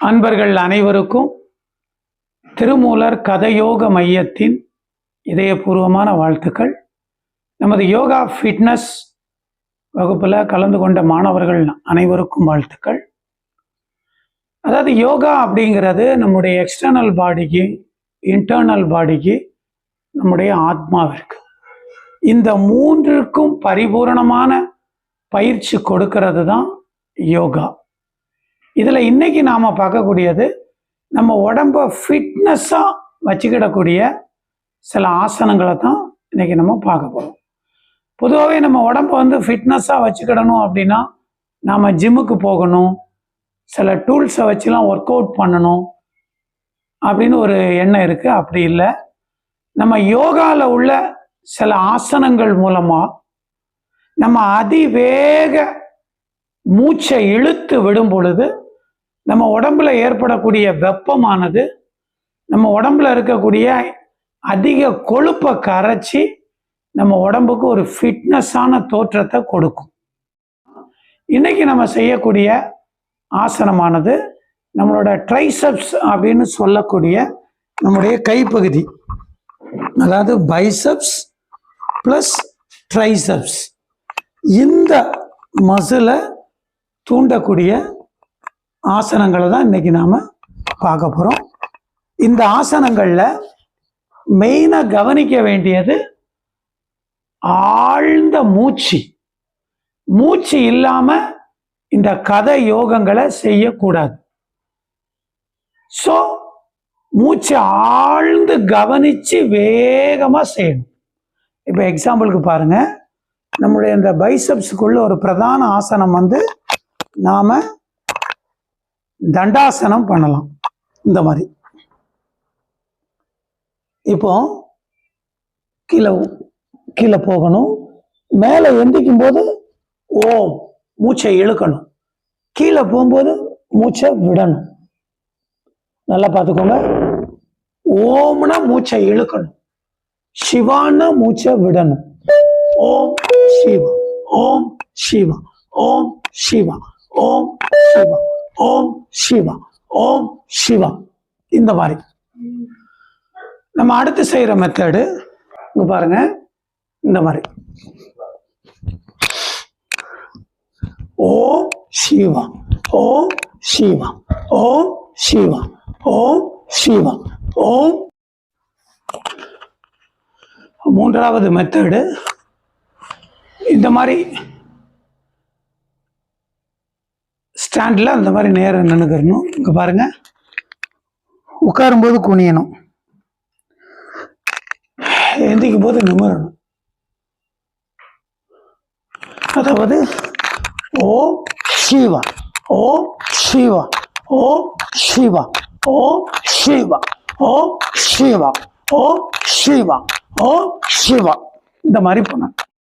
அன்பர்கள் அனைவருக்கும் திருமூலர் கதயோக மையத்தின் இதயபூர்வமான வாழ்த்துக்கள். நமது யோகா ஃபிட்னஸ் வகுப்பில் கலந்து கொண்ட மாணவர்கள் அனைவருக்கும் வாழ்த்துக்கள். அதாவது யோகா அப்படிங்கிறது நம்முடைய எக்ஸ்டர்னல் பாடிக்கு இன்டர்னல் பாடிக்கு நம்முடைய ஆத்மாவிற்கு. இந்த மூன்றுக்கும் பரிபூரணமான பயிற்சி கொடுக்கிறது தான் யோகா. இதில் இன்றைக்கி நாம் பார்க்கக்கூடியது நம்ம உடம்ப ஃபிட்னஸ்ஸாக வச்சுக்கிடக்கூடிய சில ஆசனங்களை தான் இன்றைக்கி நம்ம பார்க்க போகிறோம் பொதுவாகவே நம்ம உடம்ப வந்து ஃபிட்னஸ்ஸாக வச்சுக்கிடணும் அப்படின்னா நாம் ஜிம்முக்கு போகணும் சில டூல்ஸை வச்சுலாம் ஒர்க் அவுட் பண்ணணும் அப்படின்னு ஒரு எண்ணம் இருக்குது அப்படி இல்லை. நம்ம யோகாவில் உள்ள சில ஆசனங்கள் மூலமாக நம்ம அதிவேக மூச்சை இழுத்து விடும் பொழுது நம்ம உடம்புல ஏற்படக்கூடிய வெப்பமானது நம்ம உடம்புல இருக்கக்கூடிய அதிக கொழுப்பை கரைச்சி நம்ம உடம்புக்கு ஒரு ஃபிட்னஸான தோற்றத்தை கொடுக்கும். இன்னைக்கு நம்ம செய்யக்கூடிய ஆசனமானது நம்மளோட ட்ரைசப்ஸ் அப்படின்னு சொல்லக்கூடிய நம்முடைய கைப்பகுதி. அதாவது பைசப்ஸ் ப்ளஸ் ட்ரைசப்ஸ் இந்த மசிலை தூண்டக்கூடிய ஆசனங்களை தான் இன்னைக்கு நாம் பார்க்க போகிறோம் இந்த ஆசனங்களில் மெயினாக கவனிக்க வேண்டியது ஆழ்ந்த மூச்சு. மூச்சு இல்லாமல் இந்த கதை யோகங்களை செய்யக்கூடாது. ஸோ மூச்சு ஆழ்ந்து கவனித்து வேகமாக செய்யணும். இப்போ எக்ஸாம்பிளுக்கு பாருங்கள் நம்முடைய இந்த பைசப்ஸுக்குள்ள ஒரு பிரதான ஆசனம் வந்து நாம் தண்டாசனம் பண்ணலாம். இந்த மாதிரி. இப்போ கீழே கீழே போகணும். மேலே எந்திக்கும் போது ஓம் மூச்சை இழுக்கணும். கீழே போகும்போது மூச்சை விடணும். நல்லா பார்த்துக்கோங்க. ஓம்னா மூச்சை இழுக்கணும். சிவான்னா மூச்சை விடணும். ஓம் சிவா ஓம் சிவா ஓம் சிவா ஓம் சிவா. ஓம் சிவா ஓம் சிவா. இந்த மாதிரி. நம்ம அடுத்து செய்யற மெத்தடு இங்க பாருங்க. இந்த மாதிரி. ஓம் சிவா ஓம் சிவா ஓம் சிவா ஓம் சிவா ஓம். மூன்றாவது மெத்தடு இந்த மாதிரி. ஸ்டாண்டில் அந்த மாதிரி நேரம் நின்றுக்கிறணும் இங்கே பாருங்கள் உட்காரும்போது குனியணும். எந்திக்கும் போது நிமிரணும். அதாவது ஓ சிவா ஓ சிவா ஓ சிவா ஓ சிவா ஓ சிவா ஓ சிவா ஓ சிவா. இந்த மாதிரி பண்ணணும்